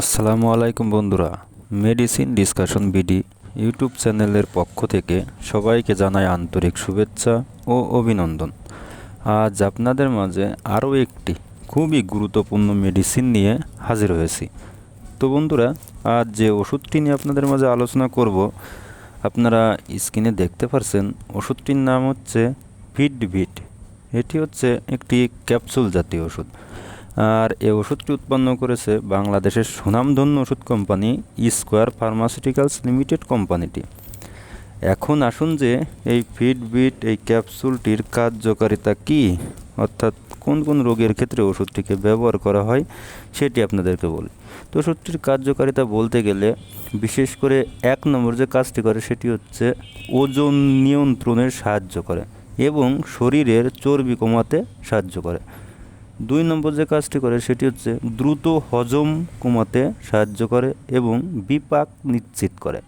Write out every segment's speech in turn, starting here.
আসসালামু আলাইকুম বন্ধুরা। মেডিসিন ডিসকাশন বিডি ইউটিউব চ্যানেলের পক্ষ থেকে সবাইকে জানাই আন্তরিক শুভেচ্ছা ও অভিনন্দন। আজ আপনাদের মাঝে আরও একটি খুবই গুরুত্বপূর্ণ মেডিসিন নিয়ে হাজির হয়েছি। তো বন্ধুরা, আজ যে ওষুধটি নিয়ে আপনাদের মাঝে আলোচনা করব, আপনারা স্ক্রিনে দেখতে পারছেন ওষুধটির নাম হচ্ছে ফিডভিট এটি হচ্ছে একটি ক্যাপসুল জাতীয় ওষুধ। আর এই ওষুধটি উৎপন্ন করেছে বাংলাদেশের সুনামধন্য ওষুধ কোম্পানি স্কোয়ার ফার্মাসিউটিক্যালস লিমিটেড কোম্পানিটি। এখন আসুন যে এই ফিডবিট এই ক্যাপসুলটির কার্যকারিতা কি, অর্থাৎ কোন কোন রোগের ক্ষেত্রে ওষুধটিকে ব্যবহার করা হয়, সেটি আপনাদেরকে বলি। তো ওষুধটির কার্যকারিতা বলতে গেলে বিশেষ করে এক নম্বর যে কাজটি করে, সেটি হচ্ছে ওজন নিয়ন্ত্রণের সাহায্য করে এবং শরীরের চর্বি কমাতে সাহায্য করে। দুই নম্বর যে কাজটি করে সেটি হচ্ছে দ্রুত হজম কমাতে সাহায্য করে এবং বিপাক নিশ্চিত করে।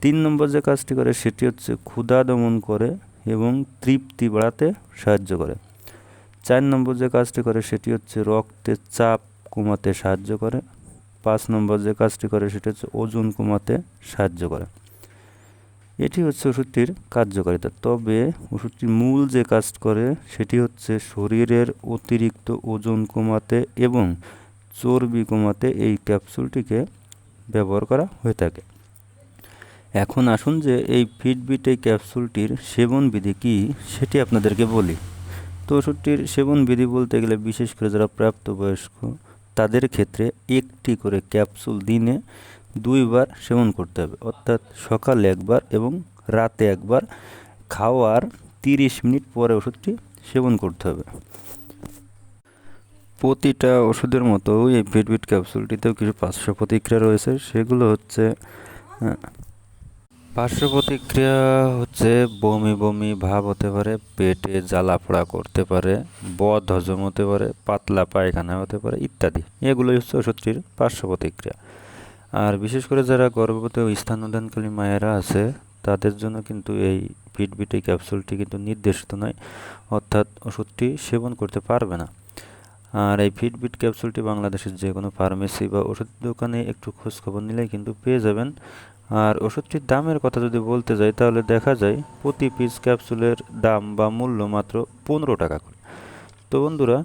তিন নম্বর যে কাজটি করে সেটি হচ্ছে ক্ষুধা দমন করে এবং তৃপ্তি বাড়াতে সাহায্য করে। চার নম্বর যে কাজটি করে সেটি হচ্ছে রক্তের চাপ কমাতে সাহায্য করে। পাঁচ নম্বর যে কাজটি করে সেটি হচ্ছে ওজন কমাতে সাহায্য করে। এটি হচ্ছে ওষুধটির কার্যকারিতা। তবে ওষুধটির মূল যে কাজ করে, সেটি হচ্ছে শরীরের অতিরিক্ত ওজন কমাতে এবং চর্বি কমাতে এই ক্যাপসুলটিকে ব্যবহার করা হয়ে থাকে। এখন আসুন যে এই ফিটবিট এই ক্যাপসুলটির সেবন বিধি কী, সেটি আপনাদেরকে বলি। তো ওষুধটির সেবন বিধি বলতে গেলে, বিশেষ করে যারা প্রাপ্তবয়স্ক, তাদের ক্ষেত্রে একটি করে ক্যাপসুল দিনে দুইবার সেবন করতে হবে। অর্থাৎ সকালে একবার এবং রাতে একবার খাওয়ার তিরিশ মিনিট পরে ওষুধটি সেবন করতে হবে। প্রতিটা ওষুধের মতো এই ফিটবিট ক্যাপসুলটিতেও কিছু পার্শ্ব প্রতিক্রিয়া রয়েছে। সেগুলো হচ্ছে আহ, পার্শ্ব প্রতিক্রিয়া হচ্ছে বমি বমি ভাব হতে পারে পেটে জ্বালা পোড়া করতে পারে বদ হজম হতে পারে পাতলা পায়খানা হতে পারে ইত্যাদি। এগুলোই হচ্ছে ওষুধটির পার্শ্ব প্রতিক্রিয়া। আর বিশেষ করে যারা গর্ভবতী ও স্থানোদানকালী মায়েরা আছে, তাদের জন্য কিন্তু এই ফিটবিট এই ক্যাপসুলটি কিন্তু নির্দেশিত নয়। অর্থাৎ ওষুধটি সেবন করতে পারবে না। আর এই ফিটবিট ক্যাপসুলটি বাংলাদেশের যে কোনো ফার্মেসি বা ওষুধ দোকানে একটু খোঁজ খবর নিলেই কিন্তু পেয়ে যাবেন। আর ওষুধটির দামের কথা যদি বলতে যাই, তাহলে দেখা যায় প্রতি পিস ক্যাপসুলের দাম বা মূল্য মাত্র পনেরো টাকা করে। তো বন্ধুরা